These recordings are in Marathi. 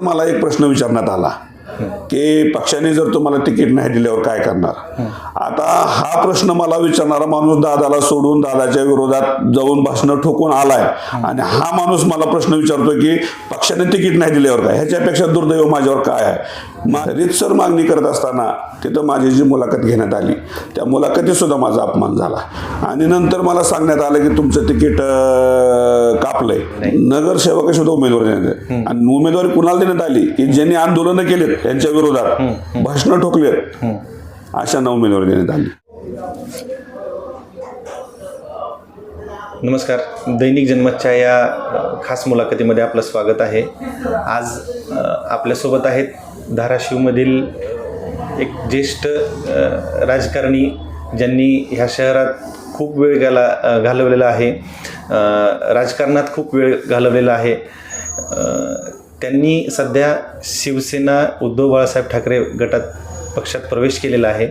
मला एक प्रश्न विचारण्यात आला की पक्षाने जर तुम्हाला तिकीट नाही दिल्यावर काय करणार? आता हा प्रश्न मला विचारणारा माणूस दादाला सोडून दादाच्या विरोधात जाऊन भाषणं ठोकून आलाय. आणि हा माणूस मला प्रश्न विचारतो की पक्षाने तिकीट नाही दिल्यावर काय? ह्याच्यापेक्षा दुर्दैव माझ्यावर काय आहे? रितसर मागणी करत असताना तिथं माझी जी मुलाखत घेण्यात आली त्या मुलाखतीत सुद्धा माझा अपमान झाला. आणि नंतर मला सांगण्यात आलं की तुमचं तिकीट कापलंय नगरसेवक सुद्धा उमेदवारी देण्यात. आणि उमेदवारी कुणाला देण्यात आली? की ज्यांनी आंदोलनं केलेत त्यांच्या विरोधात. भाषणं ठोकलेत. अशांना उमेदवारी देण्यात आली. नमस्कार. दैनिक जनमतच्या या खास मुलाखतीमध्ये आपलं स्वागत आहे. आज आपल्यासोबत आहेत धाराशिवमधील एक ज्येष्ठ राजकारणी ज्यांनी ह्या शहरात खूप वेळ अ, घालवलेला आहे. राजकारणात खूप वेळ घालवलेला आहे. त्यांनी सध्या शिवसेना उद्धव बाळासाहेब ठाकरे गटात पक्षात प्रवेश केलेला आहे.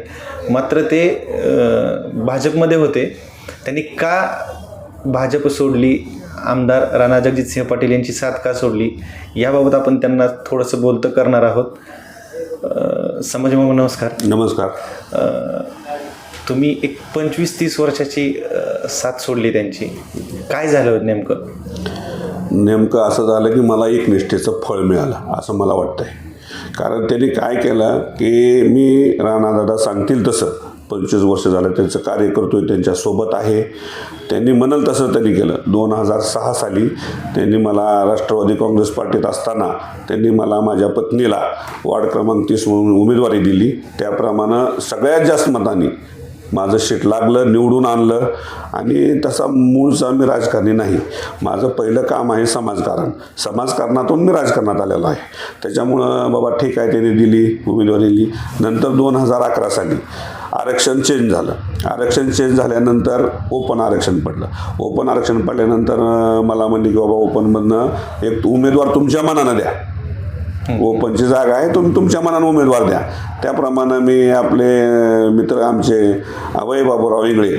मात्र ते भाजपमध्ये होते. त्यांनी का भाजप सोडली? आमदार राणा जगजितसिंह पाटील यांची साथ का सोडली? याबाबत आपण त्यांना थोडंसं बोलतं करणार आहोत. समज मामा नमस्कार. नमस्कार. तुम्ही एक पंचवीस तीस वर्षाची साथ सोडली त्यांची. काय झालं नेमकं? नेमकं असं झालं की मला एक निष्ठेचं फळ मिळालं असं मला वाटतंय. कारण त्यांनी काय केलं की मी राणादादा सांगतील तसं. पंचवीस वर्ष झालं त्यांचं कार्य करतोय त्यांच्यासोबत आहे. त्यांनी म्हणाल तसं त्यांनी केलं. दोन हजार सहा साली त्यांनी मला राष्ट्रवादी काँग्रेस पार्टीत असताना त्यांनी मला माझ्या पत्नीला वार्ड क्रमांक तीस म्हणून उमेदवारी दिली. त्याप्रमाणे सगळ्यात जास्त मतांनी माझं शीट लागलं निवडून आणलं आणि तसा मूळचा मी राजकारणी नाही. माझं पहिलं काम आहे समाजकारण. समाजकारणातून मी राजकारणात आलेलो आहे. त्याच्यामुळं बाबा ठीक आहे त्यांनी दिली उमेदवारी दिली. नंतर दोन हजार अकरा साली आरक्षण चेंज झालं. आरक्षण चेंज झाल्यानंतर ओपन आरक्षण पडलं. ओपन आरक्षण पडल्यानंतर मला म्हणले की बाबा ओपनमधनं एक उमेदवार तुमच्या मनानं द्या. ओपनची जागा आहे तुम्ही तुमच्या मनानं उमेदवार द्या. त्याप्रमाणे मी आपले मित्र आमचे अभय बाबूराव इंगळे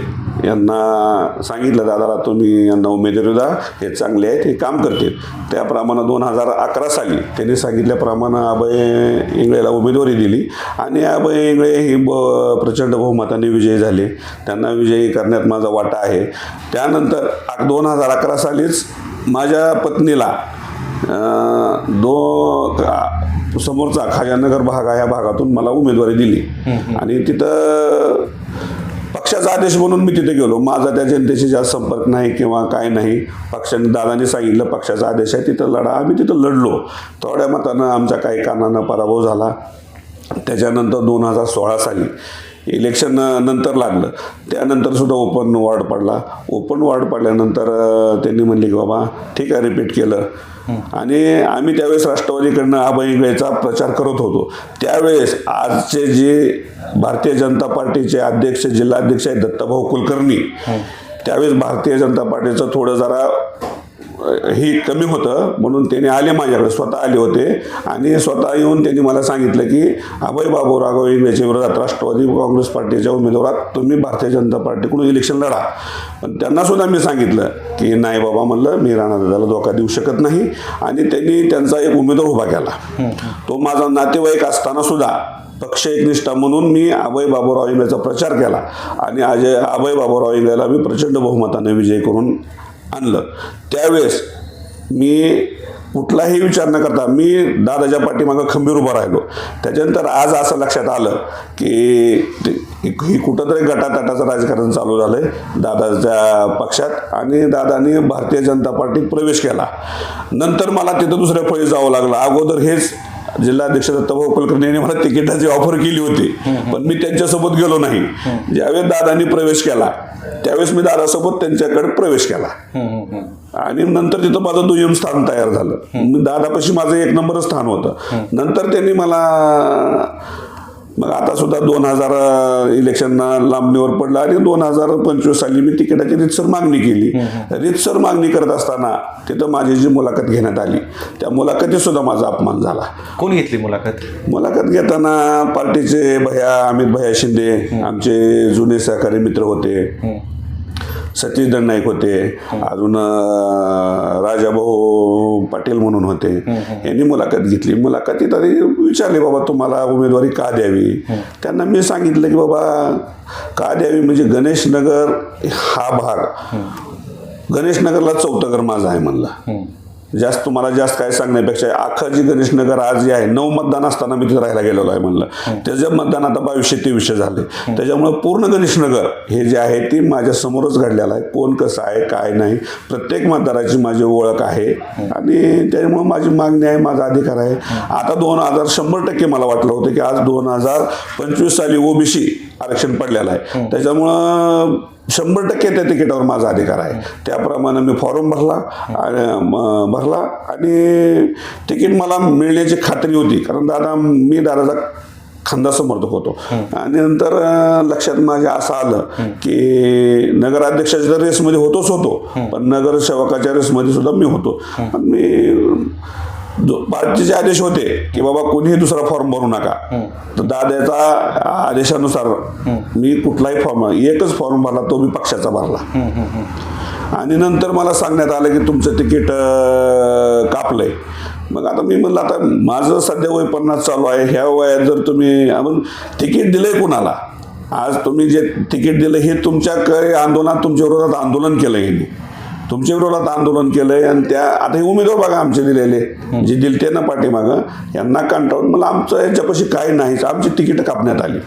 यांना सांगितलं दादाला तुम्ही यांना उमेदवारी द्या हे चांगले आहेत हे काम करतील. त्याप्रमाणे दोन हजार अकरा साली त्यांनी सांगितल्याप्रमाणे अभय इंगळेला उमेदवारी दिली आणि अभय इंगळे ही ब प्रचंड बहुमताने विजयी झाले. त्यांना विजयी करण्यात माझा वाटा आहे. त्यानंतर दोन हजार अकरा सालीच माझ्या पत्नीला दो समोरचा खाजानगर भाग आहे या भागातून मला उमेदवारी दिली. आणि तिथं पक्षाचा आदेश म्हणून मी तिथे गेलो. माझा त्या जनतेशी जास्त संपर्क नाही किंवा काय नाही. पक्षाने दादाने सांगितलं पक्षाचा आदेश आहे तिथं लढा. आम्ही तिथं लढलो. थोड्या मतानं आमच्या काही कारणानं पराभव झाला. त्याच्यानंतर दोन हजार सोळा साली इलेक्शन नंतर लागलं. त्यानंतर सुद्धा ओपन वॉर्ड पडला. ओपन वॉर्ड पडल्यानंतर त्यांनी म्हणले की बाबा ठीक आहे रिपीट केलं. आणि आम्ही त्यावेळेस राष्ट्रवादीकडनं अभयंगळेचा प्रचार करत होतो. त्यावेळेस आजचे जे भारतीय जनता पार्टीचे अध्यक्ष जिल्हाध्यक्ष आहेत दत्ताभाऊ कुलकर्णी त्यावेळेस भारतीय जनता पार्टीचं थोडं जरा हे कमी होतं. म्हणून त्याने आले माझ्याकडे. स्वतः आले होते. आणि स्वतः येऊन त्यांनी मला सांगितलं की अभय बाबू राघव इंग्रजच्या विरोधात राष्ट्रवादी काँग्रेस पार्टीच्या उमेदवारात तुम्ही भारतीय जनता पार्टीकडून इलेक्शन लढा. पण त्यांना सुद्धा मी सांगितलं की नाही बाबा म्हणलं मी राणादादाला धोका देऊ शकत नाही. आणि त्यांनी त्यांचा एक उमेदवार उभा केला. तो माझा नातेवाईक असताना सुद्धा पक्ष एकनिष्ठा म्हणून मी अभय बाबूराव इंगळेचा प्रचार केला. आणि अजय अभय बाबूराव इंगळेला मी प्रचंड बहुमताने विजय करून आणलं. त्यावेळेस मी कुठलाही विचार न करता मी दादाच्या पाठीमागं खंबीर उभा राहिलो. त्याच्यानंतर आज असं लक्षात आलं की ते- ही कुठंतरी गटातटाचं राजकारण चालू झालं आहे दादाच्या पक्षात आणि दादानी भारतीय जनता पार्टीत प्रवेश केला. नंतर मला तिथं दुसऱ्या फळी जावं लागलं. अगोदर हेच जिल्हाध्यक्ष दत्ताभाऊ कुलकर्णी यांनी मला तिकिटाची ऑफर केली होती. पण मी त्यांच्यासोबत गेलो नाही. ज्यावेळेस दादांनी प्रवेश केला त्यावेळेस मी दादासोबत त्यांच्याकडे प्रवेश केला. आणि नंतर तिथं माझं दुय्यम स्थान तयार झालं. मी दादापाशी माझं एक नंबर स्थान होतं. नंतर त्यांनी मला मग आता सुद्धा दोन हजार इलेक्शन लांबणीवर पडलं आणि दोन हजार पंचवीस साली मी तिकिटाची रितसर मागणी केली. रितसर मागणी करत असताना तिथं माझी जी मुलाखत घेण्यात आली त्या मुलाखतीत सुद्धा माझा अपमान झाला. कोण घेतली मुलाखत? मुलाखत घेताना पार्टीचे भैया अमित भैया शिंदे आमचे जुने सहकारी मित्र होते. सतीश दंड होते अजून राजाभाऊ पाटील म्हणून होते. यांनी मुलाखत घेतली. मुलाखतीत आधी विचारले बाबा तुम्हाला उमेदवारी का द्यावी? त्यांना मी सांगितलं की बाबा का द्यावी? म्हणजे गणेश नगर हा भाग. गणेश नगरला चौथं घर माझं आहे म्हणलं. जास्त तुम्हाला जास्त काय सांगण्यापेक्षा अख्खं जे गणेश नगर आज जे आहे नऊ मतदान असताना मी तिथे राहायला गेलेलो आहे म्हणलं. त्याचं मतदान आता बावीसशे तेवीसशे झाले. त्याच्यामुळे पूर्ण गणेश नगर हे जे आहे ते माझ्या समोरच घडलेलं आहे. कोण कसं आहे काय नाही प्रत्येक मतदाराची माझी ओळख आहे. आणि त्याच्यामुळे माझी मागणी आहे माझा अधिकार आहे. आता दोन हजार शंभर टक्के मला वाटलं होतं की आज दोन हजार पंचवीस साली ओबीसी आरक्षण पडलेलं आहे. त्याच्यामुळं शंभर टक्के त्या तिकीटावर माझा अधिकार आहे. त्याप्रमाणे मी फॉर्म भरला आणि भरला आणि तिकीट मला मिळण्याची खात्री होती. कारण दादा मी दादाचा खांदा समर्थक होतो. आणि नंतर लक्षात माझ्या असं आलं की नगराध्यक्षाच्या रेसमध्ये होतोच होतो. पण नगरसेवकाच्या रेसमध्ये सुद्धा मी होतो. आणि मी जो- पार्टीचे आदेश होते की बाबा कोणीही दुसरा फॉर्म भरू नका. तर दादाचा आदेशानुसार मी कुठलाही फॉर्म एकच फॉर्म भरला तो मी पक्षाचा भरला. आणि नंतर मला सांगण्यात आलं की तुमचं तिकीट कापलंय. मग आता मी म्हणलं आता माझं सध्या वय पन्नास चालू आहे. ह्या वयात जर तुम्ही आपण तिकीट दिलंय कुणाला? आज तुम्ही जे तिकीट दिलं हे तुमच्या काही आंदोलनात तुमच्या विरोधात आंदोलन केलं यांनी. तुमच्या विरोधात आंदोलन केलंय आणि त्या आता हे उमेदवार बघा आमचे दिलेले जे दिलते ना पाठीमागं यांना कंटाळून मला आमचं यांच्यापाशी काही नाहीच आमची तिकीट कापण्यात आली.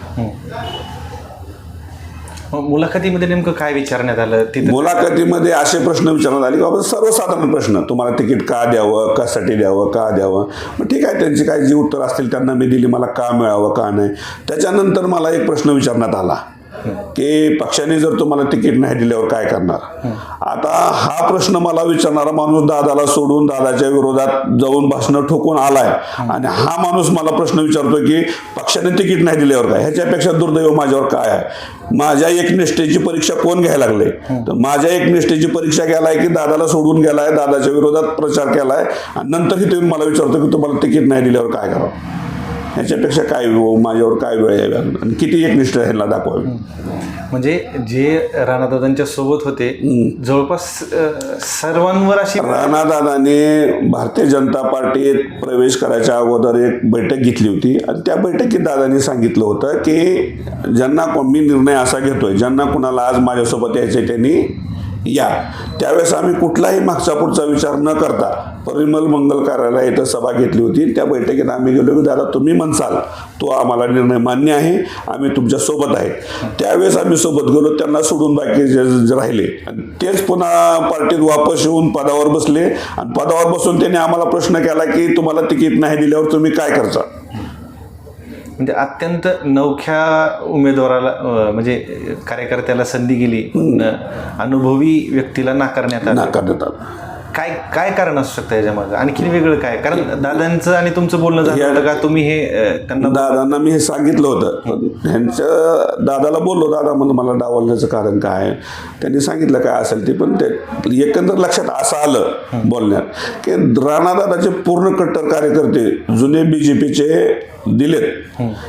मुलाखतीमध्ये नेमकं काय विचारण्यात आलं तिथं? मुलाखतीमध्ये असे प्रश्न विचारण्यात आले की बाबा सर्वसाधारण प्रश्न तुम्हाला तिकीट का द्यावं कशासाठी द्यावं का द्यावं? मग ठीक आहे त्यांची काही जी उत्तर असतील त्यांना मी दिली मला का मिळावं का नाही? त्याच्यानंतर मला एक प्रश्न विचारण्यात आला. की पक्षाने जर तुम्हाला तिकीट नाही दिल्यावर काय करणार? आता हा प्रश्न मला विचारणारा माणूस दादाला सोडून दादाच्या विरोधात जाऊन भाषणं ठोकून आलाय. आणि हा माणूस मला प्रश्न विचारतो की पक्षाने तिकीट नाही दिल्यावर काय? ह्याच्यापेक्षा दुर्दैव माझ्यावर काय आहे? माझ्या एकनिष्ठेची परीक्षा कोण घ्यायला लागले? तर माझ्या एकनिष्ठेची परीक्षा घ्यायलाय की दादाला सोडून गेलाय दादाच्या विरोधात प्रचार केलाय. आणि नंतर ही तुम्ही मला विचारतो की तुम्हाला तिकीट नाही दिल्यावर काय करावं? ह्याच्यापेक्षा काय माझ्यावर काय वेळ यावी? आणि किती एकनिष्ठ ह्यांना दाखवावी? म्हणजे जे राणादादांच्या सोबत होते जवळपास सर्वांवर अशी राणादादाने भारतीय जनता पार्टीत प्रवेश करायच्या अगोदर एक बैठक घेतली होती. आणि त्या बैठकीत दादांनी सांगितलं होतं की ज्यांना मी निर्णय असा घेतोय ज्यांना कुणाला आज माझ्यासोबत यायचे त्यांनी या. त्यावेळेस आम्ही कुठलाही मागचा पुढचा विचार न करता परिमल मंगल कार्यालय इथं सभा घेतली होती. त्या बैठकीत आम्ही गेलो की दादा तुम्ही म्हणसाल तो आम्हाला निर्णय मान्य आहे आम्ही तुमच्यासोबत आहे त्यावेळेस आम्ही सोबत गेलो त्यांना सोडून बाकी जे राहिले. आणि तेच पुन्हा पार्टीत वापस येऊन पदावर बसले. आणि पदावर बसून त्यांनी आम्हाला प्रश्न केला की तुम्हाला तिकीट नाही दिल्यावर तुम्ही काय करता? म्हणजे अत्यंत नवख्या उमेदवाराला म्हणजे कार्यकर्त्याला संधी गेली अनुभवी व्यक्तीला नाकारण्यात आलं. नाकारण्यात आलं. काय काय कारण असू शकतं याच्यामागं? आणखीन वेगळं काय? कारण दादांचं आणि तुमचं बोलणं झालं का तुम्ही हे त्यांना दादांना मी हे सांगितलं होतं. ह्यांच्या दादाला बोललो दादा म्हणून मला डावलण्याचं कारण काय? त्यांनी सांगितलं काय असेल ते पण ते एकंदर लक्षात असं आलं बोलण्यात की राणादादाचे पूर्ण कट्टर कार्यकर्ते जुने बी जे पीचे दिलेत.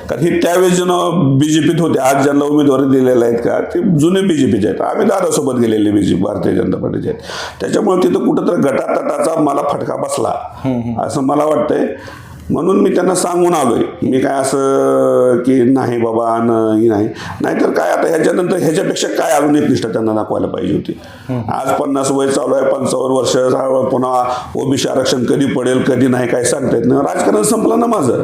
कारण हे त्यावेळेस जे पीत होते आज ज्यांना उमेदवारी दिलेल्या आहेत का ते जुने बी जे पीचे आहेत. आम्ही दादासोबत गेलेले बी जे भारतीय जनता पार्टीचे आहेत. त्याच्यामुळे तिथं कुठंतरी गटातटाचा मला फटका बसला. असं मला वाटतंय. म्हणून मी त्यांना सांगून आलोय. मी काय असं की नाही बाबा नाही नाही. नाहीतर काय आता ह्याच्यानंतर ह्याच्यापेक्षा काय अजून एक निष्ठा त्यांना दाखवायला पाहिजे होती. आज पन्नास वय चालू आहे पंचावन्न वर्ष पुन्हा ओबीसी आरक्षण कधी पडेल कधी नाही काय सांगता येत नाही. राजकारण संपलं ना माझं.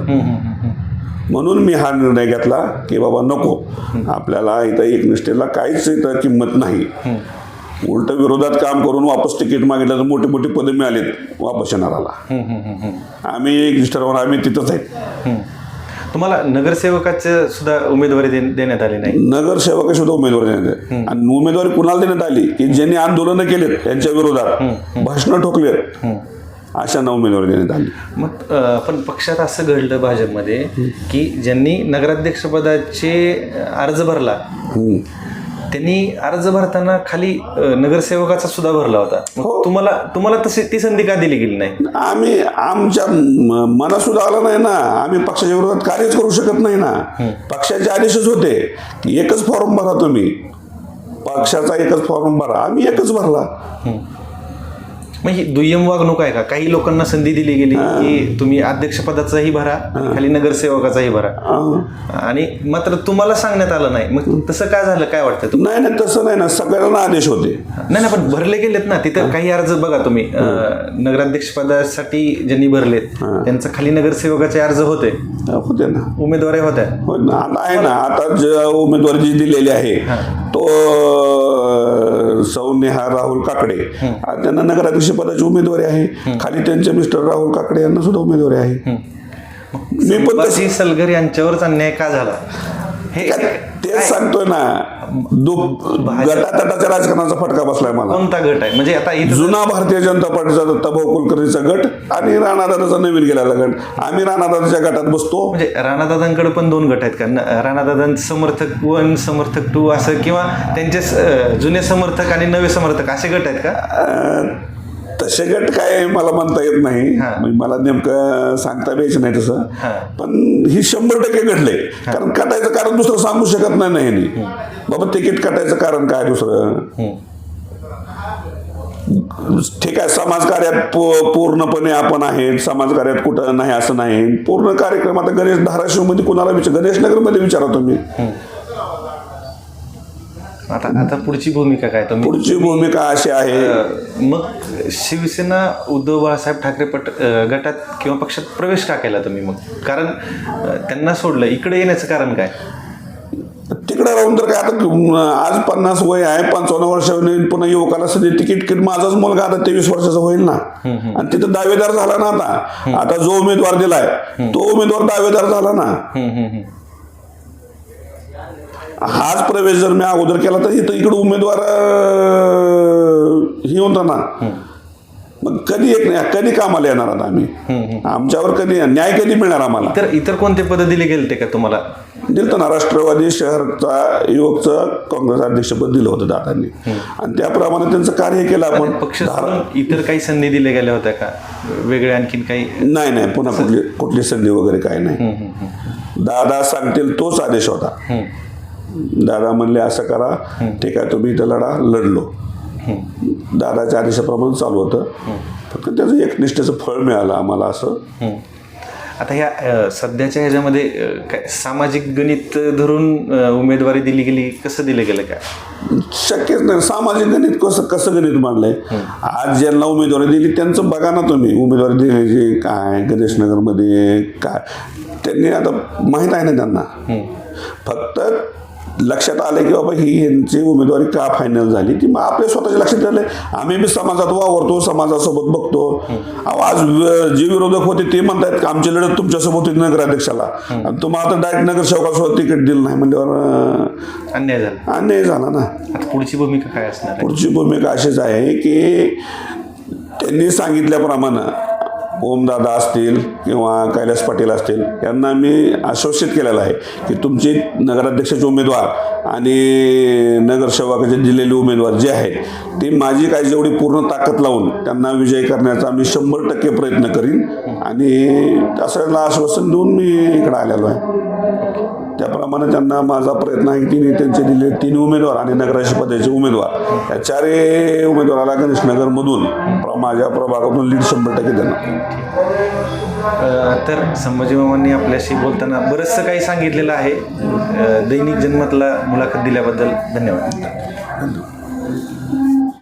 म्हणून मी हा निर्णय घेतला की बाबा नको. आपल्याला इथं एकनिष्ठेला काहीच इथं किंमत नाही. उलट विरोधात काम करून वापस तिकीट मागितलं तर मोठी मोठी पदं मिळालीत वापस येणाराला आम्ही एकनिष्ठ राहून आम्ही तिथंच आहेत हं. तुम्हाला नगरसेवकाचं सुद्धा उमेदवारी देण्यात आली नाही? नगरसेवक सुद्धा उमेदवारी देण्यात आली. आणि उमेदवारी कुणाला देण्यात आली? की ज्यांनी आंदोलनं केलेत यांच्या विरोधात. भाषणं ठोकलेत. अशांना उमेदवारी देण्यात आली. मग पण पक्षात असं घडलं भाजपमध्ये की ज्यांनी नगराध्यक्षपदाचे अर्ज भरला. त्यांनी अर्ज भरताना खाली नगरसेवकाचा सुद्धा भरला होता. मग तुम्हाला तुम्हाला तशी ती संधी का दिली गेली नाही? आम्ही आमच्या म- मनात सुद्धा आलं नाही ना. आम्ही पक्षाच्या विरोधात कार्यच करू शकत नाही ना. पक्षाचे आदेशच होते. की एकच फॉर्म भरा तुम्ही. पक्षाचा एकच फॉर्म भरा. आम्ही एकच भरला. मग ही दुय्यम वागणूक आहे का? काही लोकांना संधी दिली गेली की तुम्ही अध्यक्षपदाचाही भरा खाली नगरसेवकाचाही भरा. आणि मात्र तुम्हाला सांगण्यात आलं नाही. मग तसं काय झालं? काय वाटतं? नाही नाही तसं नाही ना. सगळ्यांना आदेश होते. नाही नाही पण भरले गेलेत ना. तिथं काही अर्ज बघा तुम्ही. नगराध्यक्षपदासाठी ज्यांनी भरलेत त्यांचं खाली नगरसेवकाचे अर्ज होते. होते ना. उमेदवारी होत्या. हो ना. आता आहे ना. आता जे उमेदवारी जी दिलेली आहे तो सौ नेहा राहुल काकडे. त्यांना नगराध्यक्ष पदाची उमेदवारी आहे. खाली त्यांचे मिस्टर राहुल काकडे यांना सुद्धा उमेदवारी आहे. मी पण सलगर यांच्यावरच अन्याय का झाला? तेच सांगतोय ना. गटातटाच्या राजकारणाचा फटका बसलाय मला. कोणता गट आहे? म्हणजे आता जुना भारतीय जनता पार्टीचा दत्ताभाऊ कुलकर्णीचा गट आणि राणादादाचा नवीन गेलेला गट. आम्ही राणादादाच्या गटात बसतो. म्हणजे राणादादांकडे पण दोन गट आहेत का? राणादादांचे समर्थक वन समर्थक टू असं किंवा त्यांचे जुने समर्थक आणि नवे समर्थक असे गट आहेत का? तसे गट काय मला म्हणता येत नाही. म्हणजे मला नेमकं सांगता यायचं नाही तसं. पण ही शंभर टक्के घडले कारण कटायचं कारण दुसरं सांगू शकत नाही बाबा तिकीट कटायचं कारण काय दुसरं? ठीक आहे समाजकार्यात पूर्णपणे आपण आहेत. समाजकार्यात कुठं नाही असं नाही. पूर्ण कार्यक्रम आता गणेश धाराशिवमध्ये कुणाला विचार गणेश नगरमध्ये विचारा तुम्ही. आता आता पुढची भूमिका काय? तुम्ही पुढची भूमिका अशी आहे. मग शिवसेना उद्धव बाळासाहेब ठाकरे पट गटात किंवा पक्षात प्रवेश का केला तुम्ही मग? कारण त्यांना सोडलं. इकडे येण्याचं कारण काय? तिकडे राहून तर काय आता आज पन्नास वय आहे पंचावन्न वर्ष पुन्हा युवकाला सध्या तिकीट किट माझाच मुलगा आता तेवीस वर्षाचा होईल ना. आणि तिथं दावेदार झाला ना आता. आता जो उमेदवार दिलाय तो उमेदवार दावेदार झाला ना. हाच प्रवेश जर मी अगोदर केला तर इथं इकडे उमेदवार ही होता ना मग कधी एक नाही कधी कामाला येणार आता आम्ही? आमच्यावर कधी न्याय कधी मिळणार आम्हाला? इतर इतर कोणते पद दिले गेले ते का तुम्हाला? दिलं ना राष्ट्रवादी शहरचा युवकचं काँग्रेस अध्यक्षपद दिलं होतं दादांनी. आणि त्याप्रमाणे त्यांचं कार्य केलं आपण. पक्ष इतर काही संधी दिल्या गेल्या होत्या का? वेगळे आणखीन काही? नाही नाही पुन्हा कुठली कुठली संधी वगैरे काही नाही. दादा सांगतील तोच आदेश होता. दादा म्हणले असं करा ठीक आहे तुम्ही इथं लढा. लढलो. दादाच्या आदेशाप्रमाणे चालू होतं. फक्त त्याचं एकनिष्ठेचं फळ मिळालं आम्हाला असं. आता ह्या सध्याच्या ह्याच्यामध्ये काय सामाजिक गणित धरून उमेदवारी दिली गेली कसं दिलं गेलं काय? शक्यच नाही. सामाजिक गणित कसं कसं गणित मांडलंय? आज ज्यांना उमेदवारी दिली त्यांचं बघा ना तुम्ही. उमेदवारी दिली काय गणेश नगरमध्ये काय? त्यांनी आता माहीत आहे ना त्यांना. फक्त लक्षात आलं की बाबा ही यांची उमेदवारी का फायनल झाली? ती मग आपल्या स्वतःच्या लक्षात आलं आम्ही बी समाजात वावरतो समाजासोबत बघतो. अहो, आज जे विरोधक होते ते म्हणतायत की आमची लढत तुमच्यासोबत होती नगराध्यक्षाला. आणि तुम्हाला आता डायरेक्ट नगरसेवकासोबत तिकीट दिलं नाही म्हणल्यावर अन्याय झाला. अन्याय झाला ना. पुढची भूमिका काय असणार पुढची भूमिका अशीच आहे की त्यांनी सांगितल्याप्रमाणे ओमदादा असतील किंवा कैलास पाटील असतील यांना मी आश्वासित केलेलं आहे की तुमचे नगराध्यक्षाचे उमेदवार आणि नगरसेवकाचे दिलेले उमेदवार जे आहेत ते माझी काही जेवढी पूर्ण ताकद लावून त्यांना विजय करण्याचा मी शंभर टक्के प्रयत्न करीन आणि असं आश्वासन देऊन मी इकडं आलेलो आहे. त्याप्रमाणे त्यांना माझा प्रयत्न आहे की तिने त्यांचे दिले तीन उमेदवार आणि नगराध्यक्ष पदाचे उमेदवार या चारही उमेदवाराला गणेशनगरमधून प्र- माझ्या प्रभागातून लीड शंभर टक्के देणार. ठीक तर संभाजी मामांनी आपल्याशी बोलताना बरंचसं काही सांगितलेलं आहे. दैनिक जन्मातला मुलाखत दिल्याबद्दल धन्यवाद. धन्यवाद.